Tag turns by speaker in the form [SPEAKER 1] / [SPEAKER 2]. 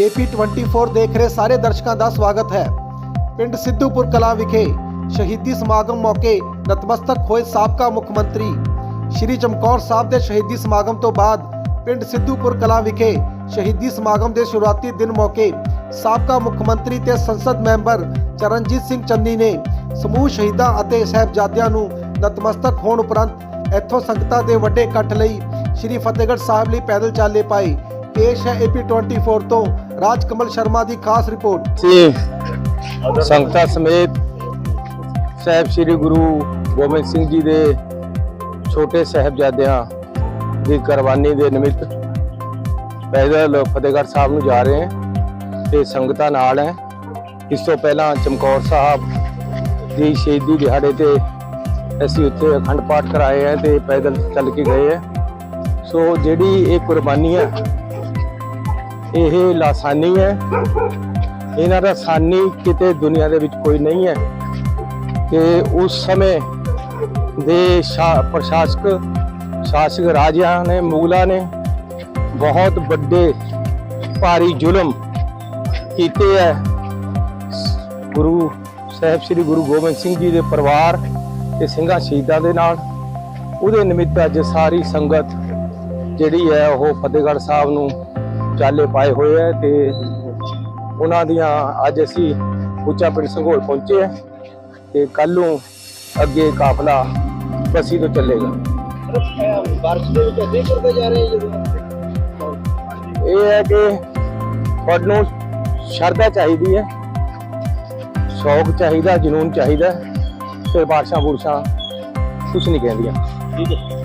[SPEAKER 1] AP24 ਦੇਖ ਰਹੇ ਸਾਰੇ ਦਰਸ਼ਕਾਂ ਦਾ ਸਵਾਗਤ ਹੈ। ਪਿੰਡ ਸਿੱਧੂਪੁਰ ਕਲਾਂ ਵਿਖੇ ਸ਼ਹੀਦੀ ਸਮਾਗਮ ਮੌਕੇ ਨਤਮਸਤਕ ਹੋਏ ਸਾਬਕਾ ਮੁੱਖ ਮੰਤਰੀ ਸ਼੍ਰੀ ਚਮਕੌਰ ਸਾਹਿਬ ਦੇ ਸ਼ਹੀਦੀ ਸਮਾਗਮ ਤੋਂ ਬਾਅਦ ਪਿੰਡ ਸਿੱਧੂਪੁਰ ਕਲਾਂ ਵਿਖੇ ਸ਼ਹੀਦੀ ਸਮਾਗਮ ਦੇ ਸ਼ੁਰੂਆਤੀ ਦਿਨ ਮੌਕੇ ਸਾਬਕਾ ਮੁੱਖ ਮੰਤਰੀ ਤੇ ਸੰਸਦ ਮੈਂਬਰ ਚਰਨਜੀਤ ਸਿੰਘ ਚੰਨੀ ਨੇ ਸਮੂਹ ਸ਼ਹੀਦਾਂ ਅਤੇ ਸਹਿਬਜ਼ਾਦਿਆਂ ਨੂੰ ਨਤਮਸਤਕ ਹੋਣ ਉਪਰੰਤ ਇੱਥੋਂ ਸੰਗਤਾਂ ਦੇ ਵੱਡੇ ਇਕੱਠ ਲਈ ਸ਼੍ਰੀ ਫਤਿਹਗੜ੍ਹ ਸਾਹਿਬ ਲਈ ਪੈਦਲ ਚਾਲੇ ਪਾਏ। ਪੇਸ਼ ਹੈ AP24 ਤੋਂ ਰਾਜ ਕਮਲ ਸ਼ਰਮਾ ਦੀ ਖਾਸ ਰਿਪੋਰਟ।
[SPEAKER 2] ਸੀ ਸੰਗਤਾਂ ਸਮੇਤ ਸਾਹਿਬ ਸ੍ਰੀ ਗੁਰੂ ਗੋਬਿੰਦ ਸਿੰਘ ਜੀ ਦੇ ਛੋਟੇ ਸਾਹਿਬਜ਼ਾਦਿਆਂ ਦੀ ਕੁਰਬਾਨੀ ਦੇ ਨਿਮਿਤ ਪੈਦਲ ਫਤਿਹਗੜ੍ਹ ਸਾਹਿਬ ਨੂੰ ਜਾ ਰਹੇ ਹਾਂ ਤੇ ਸੰਗਤਾਂ ਨਾਲ ਹੈ। ਇਸ ਤੋਂ ਪਹਿਲਾਂ ਚਮਕੌਰ ਸਾਹਿਬ ਦੀ ਸ਼ਹੀਦੀ ਦਿਹਾੜੇ ਤੇ ਅਸੀਂ ਉੱਥੇ ਅਖੰਡ ਪਾਠ ਕਰਾਏ ਹੈ ਤੇ ਪੈਦਲ ਚੱਲ ਕੇ ਗਏ ਹੈ। ਸੋ ਜਿਹੜੀ ਇਹ ਕੁਰਬਾਨੀ ਹੈ ਇਹ ਲਾਸਾਨੀ ਹੈ। ਇਹਨਾਂ ਦਾ ਸਾਨੀ ਕਿਤੇ ਦੁਨੀਆ ਦੇ ਵਿੱਚ ਕੋਈ ਨਹੀਂ ਹੈ। ਕਿ ਉਸ ਸਮੇਂ ਦੇ ਸ਼ਾ- ਪ੍ਰਸ਼ਾਸਕ, ਸ਼ਾਸਕ ਰਾਜਿਆਂ ਨੇ, ਮੁਗਲਾਂ ਨੇ ਬਹੁਤ ਵੱਡੇ ਭਾਰੀ ਜ਼ੁਲਮ ਕੀਤੇ ਹੈ। ਗੁਰੂ ਸਾਹਿਬ ਸ੍ਰੀ ਗੁਰੂ ਗੋਬਿੰਦ ਸਿੰਘ ਜੀ ਦੇ ਪਰਿਵਾਰ ਤੇ ਸਿੰਘਾਂ ਸ਼ਹੀਦਾਂ ਦੇ ਨਾਲ। ਉਹਦੇ ਨਿਮਿਤ ਅੱਜ ਸਾਰੀ ਸੰਗਤ ਜਿਹੜੀ ਹੈ, ਉਹ ਫਤਿਹਗੜ੍ਹ ਸਾਹਿਬ ਨੂੰ ਚਾਲੇ ਪਾਏ ਹੋਏ ਹੈ ਤੇ ਉਹਨਾਂ ਦੀਆਂ ਅੱਜ ਅਸੀਂ ਉੱਚਾ ਪਿੰਡ ਸੰਘੋਲ ਪਹੁੰਚੇ ਹੈ ਤੇ ਕੱਲ ਨੂੰ ਅੱਗੇ ਕਾਫਲਾ ਬਸੀ ਤੋਂ ਚੱਲੇਗਾ।
[SPEAKER 3] ਬਾਰਿਸ਼ ਦੇ ਵਿੱਚ ਅੱਧੇ ਕਰਦੇ ਜਾ ਰਹੇ ਜਦੋਂ
[SPEAKER 2] ਇਹ ਹੈ ਕਿ ਤੁਹਾਨੂੰ ਸ਼ਰਧਾ ਚਾਹੀਦੀ ਹੈ ਸ਼ੌਕ ਚਾਹੀਦਾ ਜਨੂਨ ਚਾਹੀਦਾ ਤੇ ਬਾਰਸ਼ਾਂ ਬੁਰਸ਼ਾਂ ਕੁਛ ਨਹੀਂ ਕਹਿੰਦੀਆਂ।
[SPEAKER 3] ਠੀਕ ਹੈ।